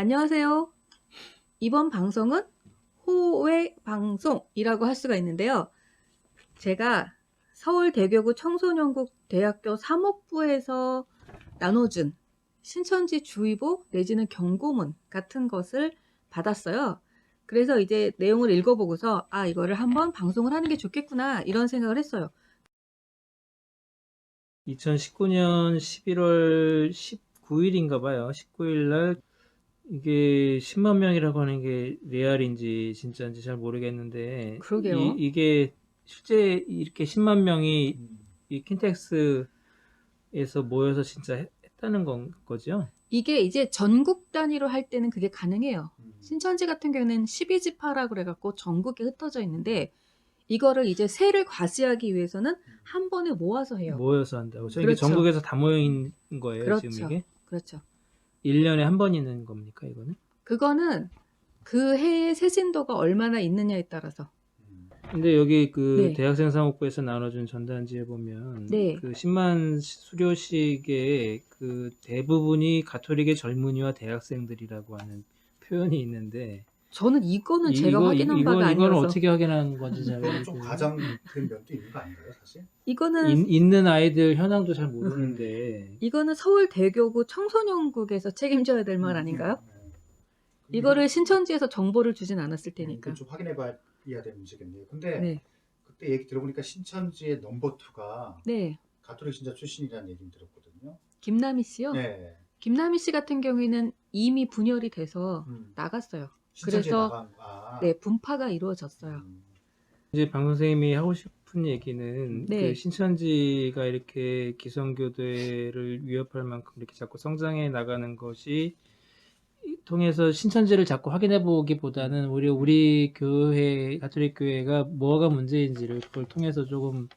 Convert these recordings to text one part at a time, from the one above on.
안녕하세요. 이번 방송은 호외 방송이라고 할 수가 있는데요. 제가 서울대교구 청소년국 대학교 사목부에서 나눠준 신천지 주의보 내지는 경고문 같은 것을 받았어요. 그래서 이제 내용을 읽어보고서 아 이거를 한번 방송을 하는 게 좋겠구나 이런 생각을 했어요. 2019년 11월 19일인가 봐요. 19일 날 이게 10만 명이라고 하는 게 레알인지 진짜인지 잘 모르겠는데 그러게요. 이, 게 실제 이렇게 10만 명이 이 킨텍스에서 모여서 진짜 했- 했다는 건 거죠? 이게 이제 전국 단위로 할 때는 그게 가능해요. 신천지 같은 경우는 12지파라 그래갖고 전국에 흩어져 있는데 이거를 이제 세를 과시하기 위해서는 한 번에 모아서 해요. 모여서 한다고. 저 이게 그렇죠. 전국에서 다 모여 있는 거예요, 그렇죠. 지금 이게? 그렇죠. 1년에 한 번 있는 겁니까, 이거는? 그거는 그 해의 세진도가 얼마나 있느냐에 따라서. 근데 여기 그 네. 대학생 사목부에서 나눠준 전단지에 보면 네. 그 10만 수료식의 그 대부분이 가톨릭의 젊은이와 대학생들이라고 하는 표현이 있는데 저는 이거는 이- 제가 이거- 확인한 이- 바가 이건, 이건 아니라서 어떻게 확인한 건지 잘 그건 좀 모르겠고 과장된 면도 있는 거 아닌가요, 사실? 이거는 인- 있는 아이들 현황도 잘 모르는데 이거는 서울대교구 청소년국에서 책임져야 될 말 아닌가요? 네. 이거를 신천지에서 정보를 주진 않았을 테니까. 이건 좀 확인해봐야 될 문제겠네요. 근데 네. 그때 얘기 들어보니까 신천지의 넘버 투가 네. 가톨릭 신자 출신이라는 얘기를 들었거든요. 김남희 씨요. 네. 김남희 씨 같은 경우에는 이미 분열이 돼서 음. 나갔어요. 그래서- 아. 네, 분파가 이루어졌어요. 음. 이제 방 선생님이 하고 싶은 얘기는 네. 그 신천지가 이렇게 기성교대를 위협할 만큼 이렇게 자꾸 성장해 나가는 것이 이- 통해서 신천지를 자꾸 확인해 보기보다는 오히려 우리 교회 가톨릭 교회가 뭐가 문제인지를 그걸 통해서 조금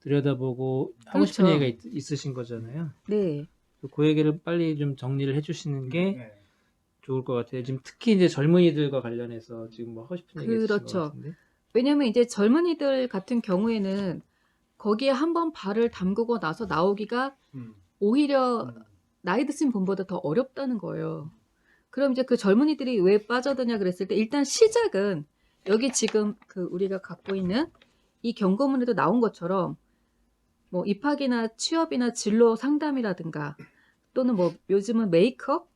들여다보고 하고 싶은 그렇죠. 얘기가 있, 으신 거잖아요. 네. 그 얘기를 빨리 좀 정리를 해주시는 게 네. 좋을 것 같아요. 지금 특히 이제 젊은이들과 관련해서 지금 뭐 하고 싶은 얘기 있으신 그렇죠. 것 같은데. 왜냐면 이제 젊은이들 같은 경우에는 거기에 한번 발을 담그고 나서 나오기가 음. 오히려 음. 나이 드신 분보다 더 어렵다는 거예요. 그럼 이제 그 젊은이들이 왜 빠져드냐 그랬을 때 일단 시작은 여기 지금 그 우리가 갖고 있는 이 경고문에도 나온 것처럼 뭐 입학이나 취업이나 진로 상담이라든가 또는 뭐 요즘은 메이크업,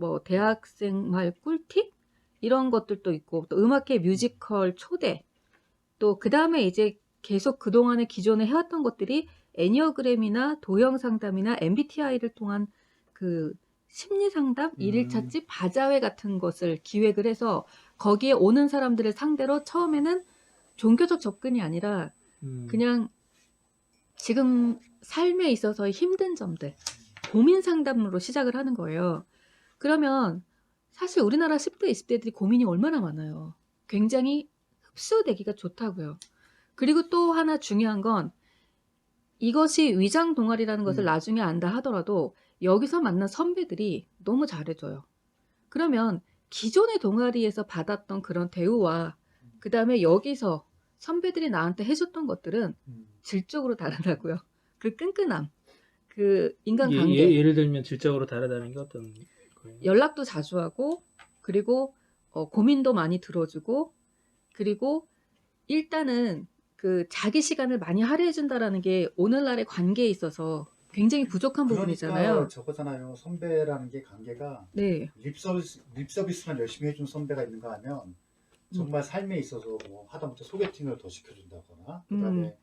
뭐 대학생말 꿀팁 이런 것들도 있고 또 음악회 뮤지컬 초대 또 그 다음에 이제 계속 그동안에 기존에 해왔던 것들이 애니어그램이나 도형 상담이나 MBTI를 통한 그 심리 상담, 일일 음. 바자회 같은 것을 기획을 해서 거기에 오는 사람들을 상대로 처음에는 종교적 접근이 아니라 음. 그냥 지금 삶에 있어서의 힘든 점들, 고민 상담으로 시작을 하는 거예요. 그러면 사실 우리나라 10대, 20대들이 고민이 얼마나 많아요. 굉장히 흡수되기가 좋다고요. 그리고 또 하나 중요한 건 이것이 위장 동아리라는 것을 음. 나중에 안다 하더라도 여기서 만난 선배들이 너무 잘해줘요. 그러면 기존의 동아리에서 받았던 그런 대우와 그 다음에 여기서 선배들이 나한테 해줬던 것들은 음. 질적으로 다르다고요. 그 끈끈함, 그 예, 인간관계, 예, 예를 들면 질적으로 다르다는 게 어떤? 연락도 자주 하고 그리고 어, 고민도 많이 들어주고 그리고 일단은 그 자기 시간을 많이 할애해 준다라는 게 오늘날의 관계에 있어서 굉장히 부족한 그러니까 부분이잖아요. 저거잖아요. 선배라는 게 관계가 네, 립서비스, 립서비스만 열심히 해준 선배가 있는가 하면 정말 삶에 있어서 뭐 하다못해 소개팅을 더 시켜준다거나 그다음에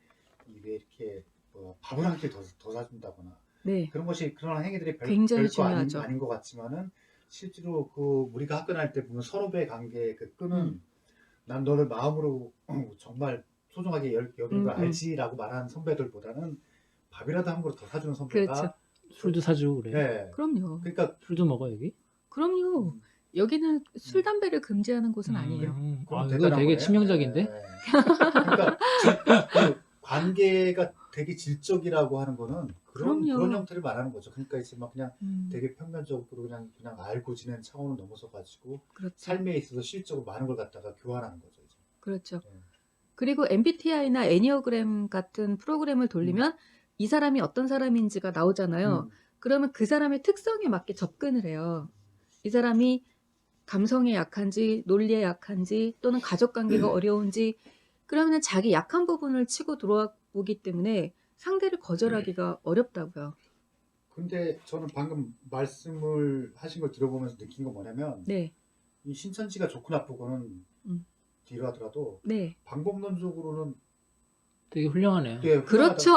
이게 이렇게 뭐 밥을 한 끼 더 더 사준다거나 네, 그런 것이 그런 행위들이 별, 굉장히 별거 아닌, 중요하죠. 아닌 것 같지만은 실제로 그 우리가 학교 다닐 때 보면 서로의 관계 그 끈은 음. 난 너를 마음으로 정말 소중하게 여- 여기는 걸 음, 음. 알지라고 말하는 선배들보다는 밥이라도 한 그릇 더 사주는 선배가 그렇죠. 술도 사주고 그래. 네. 그럼요. 그러니까 술도 먹어 여기? 그럼요. 여기는 술 담배를 금지하는 곳은 아니에요. 음, 그건 아, 이거 대단한 되게 거네. 치명적인데? 네. 그러니까 질- 그 관계가 되게 질적이라고 하는 거는 그런 그럼요. 그런 형태를 말하는 거죠. 그러니까 이제 막 그냥 음, 되게 평면적으로 그냥 그냥 알고 지낸 차원을 넘어서 가지고 그렇죠. 삶에 있어서 실적으로 많은 걸 갖다가 교환하는 거죠. 이제. 그렇죠. 네. 그리고 MBTI나 애니어그램 같은 프로그램을 돌리면 이 사람이 어떤 사람인지가 나오잖아요. 음. 그러면 그 사람의 특성에 맞게 접근을 해요. 이 사람이 감성에 약한지 논리에 약한지 또는 가족 관계가 어려운지 그러면 자기 약한 부분을 치고 들어와 보기 때문에 상대를 거절하기가 어렵다고요. 근데 저는 방금 말씀을 하신 걸 들어보면서 느낀 건 뭐냐면 네, 이 신천지가 좋고 나쁘고는 음. 뒤로 하더라도 네, 방법론적으로는 되게 훌륭하네요. 꽤 그렇죠.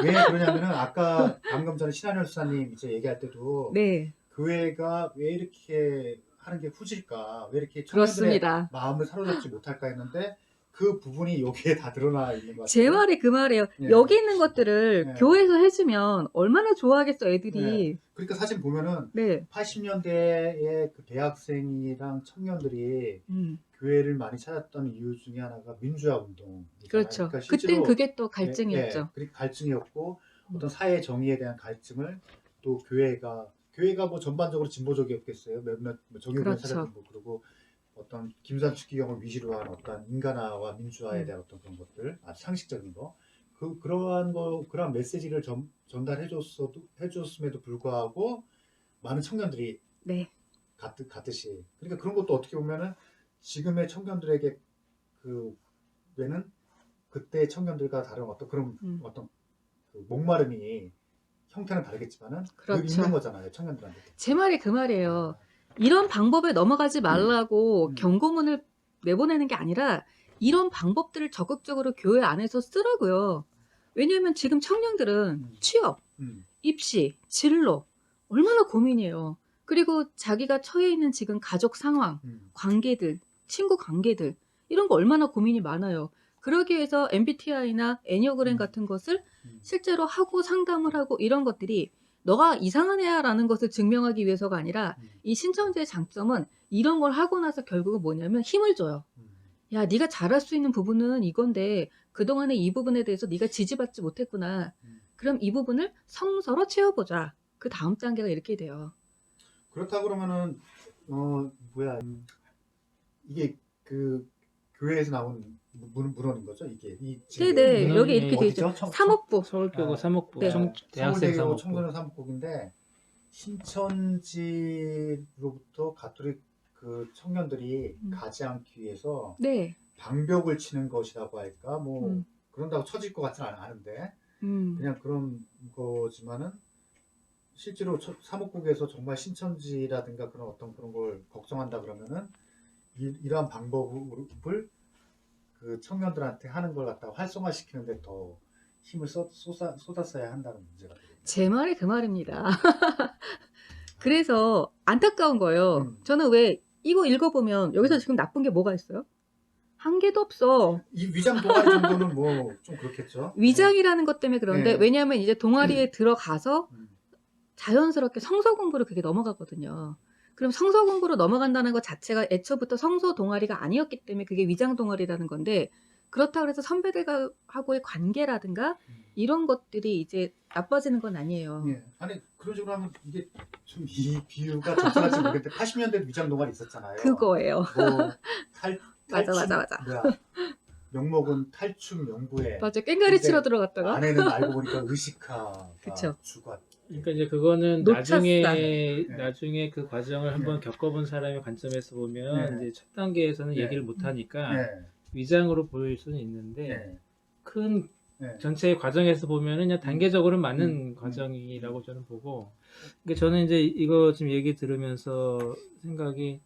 그러니까 왜 그러냐면은 아까 방금 전에 신한열 수사님 이제 얘기할 때도 네, 교회가 왜 이렇게 하는 게 후질까? 왜 이렇게 청년들의 그렇습니다. 마음을 사로잡지 못할까 했는데 그 부분이 여기에 다 드러나 있는 것 같아요. 제 말이 그 말이에요. 네. 여기 있는 것들을 네. 교회에서 해주면 얼마나 좋아하겠어, 애들이. 그러니까 사실 보면은 네. 80년대에 그 대학생이랑 청년들이 음, 교회를 많이 찾았던 이유 중에 하나가 민주화 운동. 그렇죠. 그러니까 그땐 그게 또 갈증이었죠. 그리고 갈증이었고 음. 어떤 사회 정의에 대한 갈증을 또 교회가 교회가 뭐 전반적으로 진보적이었겠어요. 몇몇 뭐 정의를 그렇죠. 찾았던 뭐 그리고 어떤 김산 추기경을 위시로 한 어떤 인간화와 민주화에 음. 대한 어떤 그런 것들, 아, 상식적인 거, 그 그러한 거 그러한 메시지를 전, 전달해줬어도 해줬음에도 불구하고 많은 청년들이 네. 같, 같듯이 그러니까 그런 것도 어떻게 보면은 지금의 청년들에게 그 외는 그때 청년들과 다른 어떤 그런 음. 어떤 그 목마름이 형태는 다르겠지만은 그 그렇죠. 있는 거잖아요 청년들한테. 제 말이 그 말이에요. 이런 방법에 넘어가지 말라고 음. 경고문을 내보내는 게 아니라 이런 방법들을 적극적으로 교회 안에서 쓰라고요. 왜냐하면 지금 청년들은 음. 취업, 음. 입시, 진로 얼마나 고민이에요. 그리고 자기가 처해 있는 지금 가족 상황, 음. 관계들, 친구 관계들 이런 거 얼마나 고민이 많아요. 그러기 위해서 MBTI나 애니어그램 음. 같은 것을 음. 실제로 하고 상담을 하고 이런 것들이 너가 이상한 애야라는 것을 증명하기 위해서가 아니라 음. 이 신천지의 장점은 이런 걸 하고 나서 결국은 뭐냐면 힘을 줘요. 음. 야, 네가 잘할 수 있는 부분은 이건데 그동안에 이 부분에 대해서 네가 지지받지 못했구나. 음. 그럼 이 부분을 성서로 채워보자. 그 다음 단계가 이렇게 돼요. 그렇다 그러면은 어 뭐야 음, 이게 그 교회에서 나온 문, 문헌인 거죠 이게 이 지금 네네. 문헌이 여기 이렇게 돼 어디죠? 있죠. 청- 사목부. 서울교구 아, 사목부, 네. 청, 대학생 서울대교 사목부. 청소년 사목국인데 신천지로부터 가톨릭 그 청년들이 음. 가지 않기 위해서 네. 방벽을 치는 것이라고 할까 뭐 음. 그런다고 쳐질 것 같지는 않- 않은데 음. 그냥 그런 거지만은 실제로 처- 사목국에서 정말 신천지라든가 그런 어떤 그런 걸 걱정한다 그러면은 이, 이러한 방법을 그 청년들한테 하는 걸 갖다가 활성화시키는데 더 힘을 쏟, 쏟아, 쏟았어야 한다는 문제가. 제 말이 그 말입니다. 그래서 안타까운 거예요. 음. 저는 왜 이거 읽어보면 여기서 지금 나쁜 게 뭐가 있어요? 한 개도 없어. 이 위장 동아리 정도는 뭐 좀 그렇겠죠. 위장이라는 것 때문에 그런데 네. 왜냐하면 이제 동아리에 들어가서 음. 자연스럽게 성서 공부로 그게 넘어가거든요. 그럼 성서 공부로 넘어간다는 것 자체가 애초부터 성서 동아리가 아니었기 때문에 그게 위장 동아리라는 건데 그렇다고 해서 선배들하고의 관계라든가 음. 이런 것들이 이제 나빠지는 건 아니에요. 예. 아니 그런 식으로 하면 이게 좀 이 비유가 적절할지 모르겠는데 80년대 위장 동아리 있었잖아요. 그거예요. 뭐탈 맞아, 맞아, 맞아. 뭐야 명목은 탈춤 연구회. 맞아. 깽가리 치러 들어갔다가 안에는 알고 보니까 그쵸. 주가. 그러니까 이제 그거는 놓쳤다. 나중에 네. 나중에 그 과정을 한번 겪어본 사람의 관점에서 보면 네. 이제 첫 단계에서는 네. 얘기를 못 하니까 네. 위장으로 보일 수는 있는데 네. 큰 네. 전체의 과정에서 보면은 그냥 단계적으로 맞는 음. 과정이라고 저는 보고 그러니까 저는 이제 이거 지금 얘기 들으면서 생각이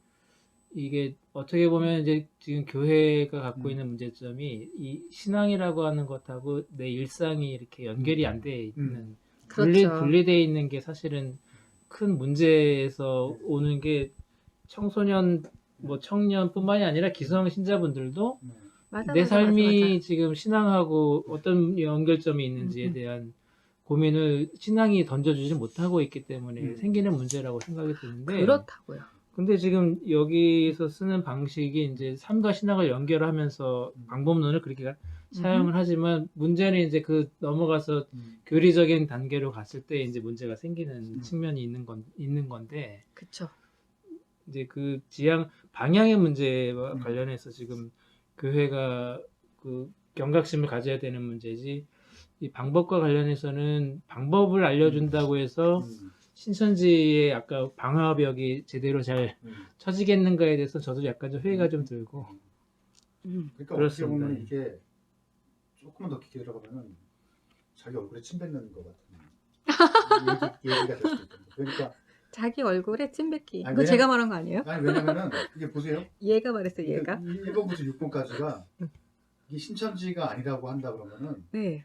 이게 어떻게 보면 이제 지금 교회가 갖고 음. 있는 문제점이 이 신앙이라고 하는 것하고 내 일상이 이렇게 연결이 안 돼 있는 분리 그렇죠. 분리돼 있는 게 사실은 큰 문제에서 오는 게 청소년 뭐 청년뿐만이 아니라 기성 신자분들도 네. 맞아, 내 맞아, 삶이 맞아, 맞아. 지금 신앙하고 어떤 연결점이 있는지에 음, 음. 대한 고민을 신앙이 던져주지 못하고 있기 때문에 음. 생기는 문제라고 생각이 드는데 그렇다고요. 근데 지금 여기서 쓰는 방식이 이제 삶과 신앙을 연결하면서 음. 방법론을 그렇게 사용을 하지만 문제는 이제 그 넘어가서 음. 교리적인 단계로 갔을 때 이제 문제가 생기는 음. 측면이 있는 건 있는 건데 그쵸. 이제 그 지향 방향의 문제와 음. 관련해서 지금 교회가 그 경각심을 가져야 되는 문제지 이 방법과 관련해서는 방법을 알려준다고 해서 음. 신천지의 아까 방화벽이 제대로 잘 음. 쳐지겠는가에 대해서 저도 약간 좀 회의가 좀 들고 음. 그러니까 그렇습니다. 어떻게 보면 이게 조금만 더 깊게 들어가면은 자기 얼굴에 침 뱉는 것 같은 얘기, 얘기가 될 수도 있거든요. 그러니까 자기 얼굴에 침 뱉기. 아니, 그거 왜냐- 제가 말한 거 아니에요? 아니 왜냐면은 이게 보세요. 얘가 말했어 요. 얘가. 1번부터 6번까지가 이게 신천지가 아니라고 한다 그러면은 네.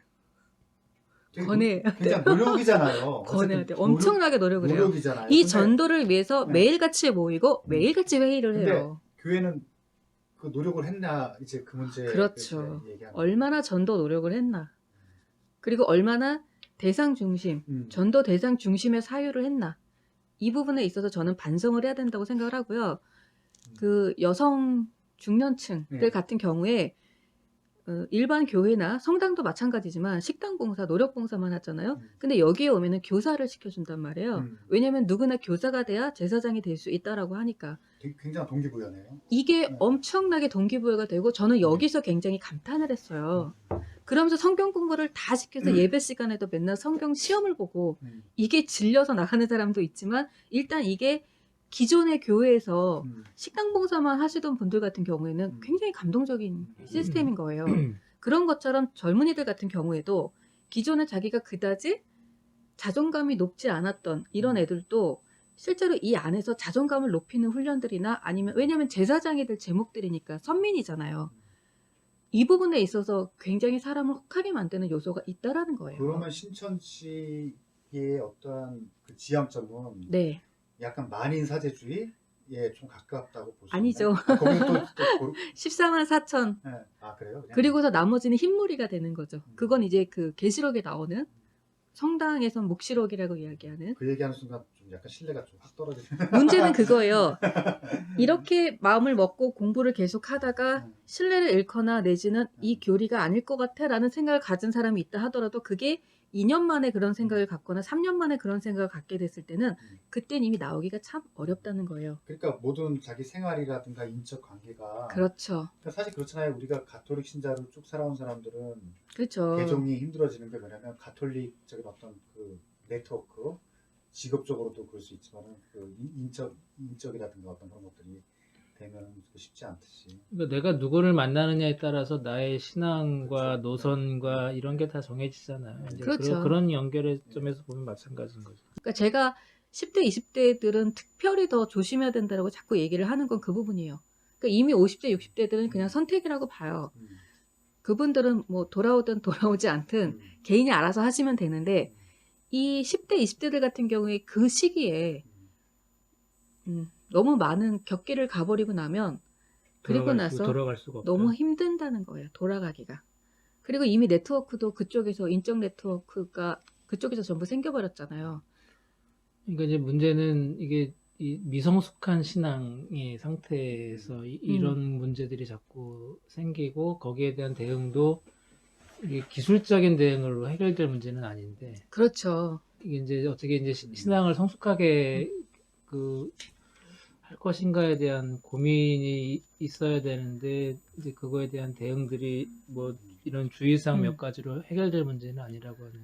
되게 노- 굉장히 노력이잖아요. 권해야 돼. 어쨌든 엄청나게 노력을 해요. 노력이잖아요. 이 근데 전도를 위해서 네. 매일같이 모이고 매일같이 회의를 근데 해요. 교회는 그 노력을 했나 이제 그 문제 그렇죠. 얘기하는 얼마나 전도 노력을 했나. 그리고 얼마나 대상 중심, 음. 전도 대상 중심의 사유를 했나. 이 부분에 있어서 저는 반성을 해야 된다고 생각을 하고요. 그 여성 중년층들 네. 같은 경우에 어, 일반 교회나 성당도 마찬가지지만 식당 봉사, 노력 봉사만 하잖아요. 음. 근데 여기에 오면은 교사를 시켜준단 말이에요. 음. 왜냐면 누구나 교사가 돼야 제사장이 될 수 있다라고 하니까 굉장히 동기부여네요. 이게 네. 엄청나게 동기부여가 되고 저는 여기서 굉장히 감탄을 했어요. 그러면서 성경 공부를 다 시켜서 음. 예배 시간에도 맨날 성경 시험을 보고 음. 이게 질려서 나가는 사람도 있지만 일단 이게 기존의 교회에서 음. 식당 봉사만 하시던 분들 같은 경우에는 음. 굉장히 감동적인 음. 시스템인 거예요. 그런 것처럼 젊은이들 같은 경우에도 기존에 자기가 그다지 자존감이 높지 않았던 이런 음. 애들도 실제로 이 안에서 자존감을 높이는 훈련들이나 아니면 왜냐하면 제사장이 될 제목들이니까 선민이잖아요. 이 부분에 있어서 굉장히 사람을 혹하게 만드는 요소가 있다라는 거예요. 그러면 신천지의 어떠한 그 지향점은 네, 약간 만인 사제주의에 좀 가깝다고 보시나요? 아니죠. 아, 거기 또, 또 고르... 14만 4천 네. 아 그래요? 그냥? 그리고서 나머지는 흰무리가 되는 거죠. 그건 이제 그 계시록에 나오는 성당에선 묵시록이라고 이야기하는 그 얘기하는 순간 좀 약간 신뢰가 좀 확 떨어지는. 문제는 그거예요. 이렇게 마음을 먹고 공부를 계속 하다가 음. 신뢰를 잃거나 내지는 이 교리가 아닐 것 같아라는 생각을 가진 사람이 있다 하더라도 그게 2년 만에 그런 생각을 갖거나 3년 만에 그런 생각을 갖게 됐을 때는 그땐 이미 나오기가 참 어렵다는 거예요. 그러니까 모든 자기 생활이라든가 인적 관계가 그렇죠. 그러니까 사실 그렇잖아요. 우리가 가톨릭 신자로 쭉 살아온 사람들은 그렇죠. 개종이 힘들어지는 게 뭐냐면 가톨릭적인 어떤 그 네트워크 직업적으로도 그럴 수 있지만은 그 인- 인적 인적이라든가 어떤 그런 것들이 되면 쉽지 않듯이. 그러니까 내가 누구를 만나느냐에 따라서 나의 신앙과 그렇죠. 노선과 이런 게 다 정해지잖아요. 이제 그렇죠. 그런, 그런 연결의 점에서 보면 마찬가지인 거죠. 그러니까 제가 10대, 20대들은 특별히 더 조심해야 된다고 자꾸 얘기를 하는 건 그 부분이에요. 그러니까 이미 50대, 60대들은 그냥 선택이라고 봐요. 음. 그분들은 뭐 돌아오든 돌아오지 않든 음. 개인이 알아서 하시면 되는데 이 10대, 20대들 같은 경우에 그 시기에 음, 너무 많은 격기를 가버리고 나면 그리고 나서 수, 돌아갈 수가 없다. 너무 힘든다는 거예요. 돌아가기가. 그리고 이미 네트워크도 그쪽에서 인적 네트워크가 그쪽에서 전부 생겨버렸잖아요. 그러니까 이제 문제는 이게 이 미성숙한 신앙의 상태에서 이, 음. 런 문제들이 자꾸 생기고 거기에 대한 대응도 이게 기술적인 대응으로 해결될 문제는 아닌데 그렇죠. 이게 이제 어떻게 이제 시- 신앙을 성숙하게 그 할 것인가에 대한 고민이 있어야 되는데 이제 그거에 대한 대응들이 뭐 이런 주의사항 음. 몇 가지로 해결될 문제는 아니라고 하는.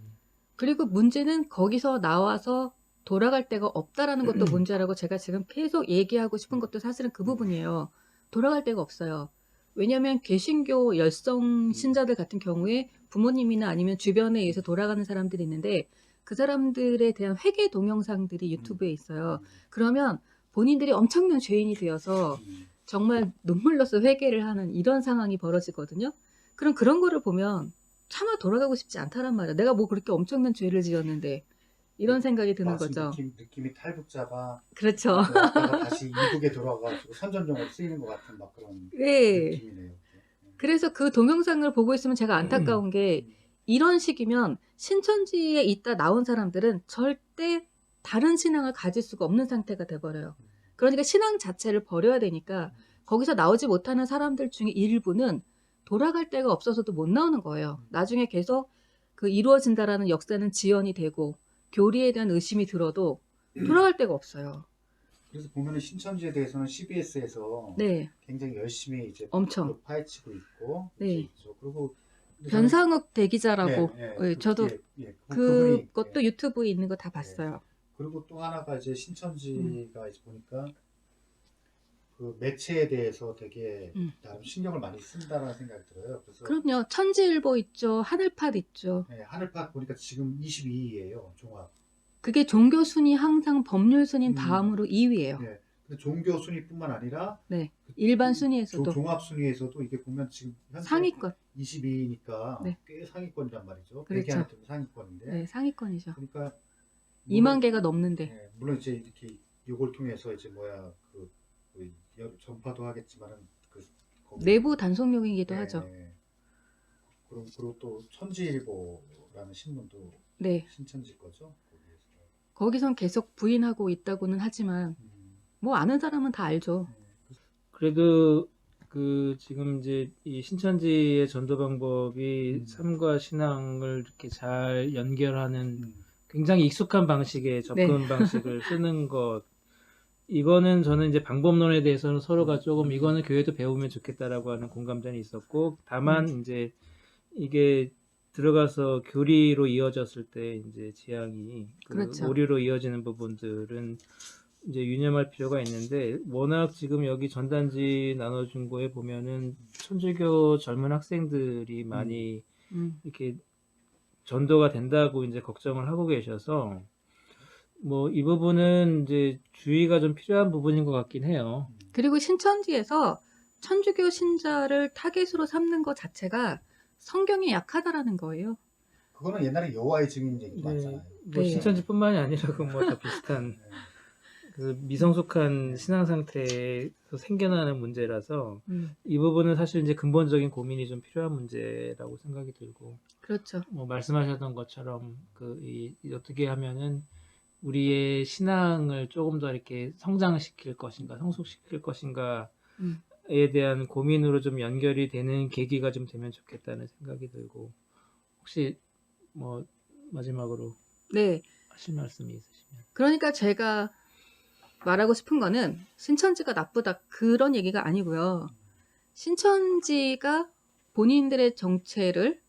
그리고 문제는 거기서 나와서 돌아갈 데가 없다라는 것도 문제라고 제가 지금 계속 얘기하고 싶은 것도 사실은 그 부분이에요. 돌아갈 데가 없어요. 왜냐하면 개신교 열성 신자들 같은 경우에 부모님이나 아니면 주변에 의해서 돌아가는 사람들이 있는데 그 사람들에 대한 회개 동영상들이 유튜브에 있어요. 그러면 본인들이 엄청난 죄인이 되어서 음. 정말 눈물로서 회개를 하는 이런 상황이 벌어지거든요. 그럼 그런 거를 보면 차마 돌아가고 싶지 않다란 말이야. 내가 뭐 그렇게 엄청난 죄를 지었는데 이런 생각이 드는 거죠. 느낌, 느낌이 탈북자가 그렇죠. 뭐 다시 이북에 돌아가가지고 선전용으로 쓰이는 것 같은 막 그런 네. 느낌이네요. 그래서 그 동영상을 보고 있으면 제가 안타까운 게 이런 식이면 신천지에 있다 나온 사람들은 절대 다른 신앙을 가질 수가 없는 상태가 돼버려요. 그러니까 신앙 자체를 버려야 되니까 거기서 나오지 못하는 사람들 중에 일부는 돌아갈 데가 없어서도 못 나오는 거예요. 나중에 계속 그 이루어진다라는 역사는 지연이 되고 교리에 대한 의심이 들어도 돌아갈 데가 없어요. 그래서 보면은 신천지에 대해서는 CBS에서 네, 굉장히 열심히 이제 엄청. 파헤치고 있고 네. 그리고 변상욱 대기자라고 네, 네. 예, 저도 예, 예. 그- 그것도 예. 유튜브에 있는 거 다 봤어요. 그리고 또 하나가 이제 음. 신천지가 이제 보니까 그 매체에 대해서 되게 음. 나름 신경을 많이 쓴다는 생각이 들어요. 그래서 그럼요. 천지일보 있죠. 하늘팟 있죠. 네, 하늘팟 보니까 지금 22위예요 종합. 그게 종교 순위 항상 법률 순위 음. 다음으로 2위예요. 네. 근데 종교 순위뿐만 아니라 네. 그 일반 조- 순위에서도 종합 순위에서도 이게 보면 지금 현재 상위권. 22위니까 네. 꽤 상위권이란 말이죠. 그렇죠. 100개 안에 들면 상위권인데. 네, 상위권이죠. 그러니까 2만 개가 넘는데. 네, 물론 이제 이렇게 요걸 통해서 이제 뭐야 그, 그 여- 전파도 하겠지만은 그 거기- 내부 단속용이기도 네, 하죠. 네. 그럼 그리고 또 천지일보라는 신문도 네. 신천지 거죠. 거기에서. 거기선 계속 부인하고 있다고는 하지만 음, 뭐 아는 사람은 다 알죠. 네. 그래도 그 지금 이제 이 신천지의 전도 방법이 음. 삶과 신앙을 이렇게 잘 연결하는 음, 굉장히 익숙한 방식의 접근 방식을 쓰는 것. 이거는 저는 이제 방법론에 대해서는 서로가 조금 이거는 교회도 배우면 좋겠다라고 하는 공감전이 있었고 다만 이제 이게 들어가서 교리로 이어졌을 때 이제 지향이 그 그렇죠. 오류로 이어지는 부분들은 이제 유념할 필요가 있는데 워낙 지금 여기 전단지 나눠준 거에 보면은 천주교 젊은 학생들이 많이 음. 이렇게 전도가 된다고 이제 걱정을 하고 계셔서 뭐 이 부분은 이제 주의가 좀 필요한 부분인 것 같긴 해요. 음. 그리고 신천지에서 천주교 신자를 타겟으로 삼는 것 자체가 성경이 약하다라는 거예요. 그거는 옛날에 여호와의 증인 얘기도 네. 많잖아요. 뭐 네. 신천지뿐만이 아니라 뭐다 비슷한 네. 그 미성숙한 신앙 상태에서 생겨나는 문제라서 음, 이 부분은 사실 이제 근본적인 고민이 좀 필요한 문제라고 생각이 들고 그렇죠. 뭐 말씀하셨던 것처럼 그 이, 이 어떻게 하면은 우리의 신앙을 조금 더 이렇게 성장시킬 것인가 성숙시킬 것인가에 음. 대한 고민으로 좀 연결이 되는 계기가 좀 되면 좋겠다는 생각이 들고 혹시 뭐 마지막으로 네. 하실 말씀이 있으시면 그러니까 제가 말하고 싶은 거는 신천지가 나쁘다 그런 얘기가 아니고요. 신천지가 본인들의 정체를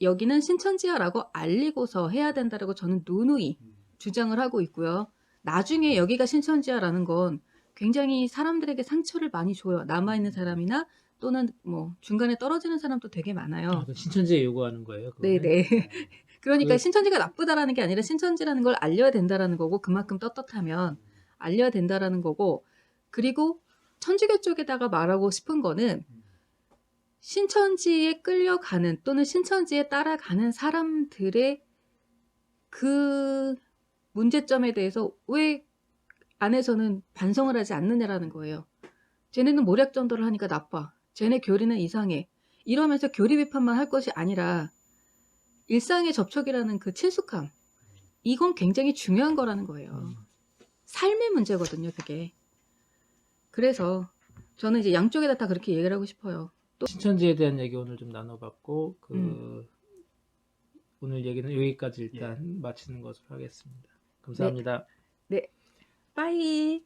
여기는 신천지야라고 알리고서 해야 된다라고 저는 누누이 음, 주장을 하고 있고요. 나중에 여기가 신천지야라는 건 굉장히 사람들에게 상처를 많이 줘요. 남아있는 사람이나 또는 뭐 중간에 떨어지는 사람도 되게 많아요. 아, 그 신천지에 요구하는 거예요. 그거는? 네네. 그러니까 그- 신천지가 나쁘다라는 게 아니라 신천지라는 걸 알려야 된다라는 거고 그만큼 떳떳하면 알려야 된다라는 거고 그리고 천주교 쪽에다가 말하고 싶은 거는 음, 신천지에 끌려가는 또는 신천지에 따라가는 사람들의 그 문제점에 대해서 왜 안에서는 반성을 하지 않느냐라는 거예요. 쟤네는 모략 전도를 하니까 나빠. 쟤네 교리는 이상해. 이러면서 교리 비판만 할 것이 아니라 일상의 접촉이라는 그 친숙함. 이건 굉장히 중요한 거라는 거예요. 음. 삶의 문제거든요, 그게. 그래서 저는 이제 양쪽에다 다 그렇게 얘기를 하고 싶어요. 신천지에 대한 얘기 오늘 좀 나눠봤고 그 음. 오늘 얘기는 여기까지 일단 마치는 것으로 하겠습니다. 감사합니다. 빠이.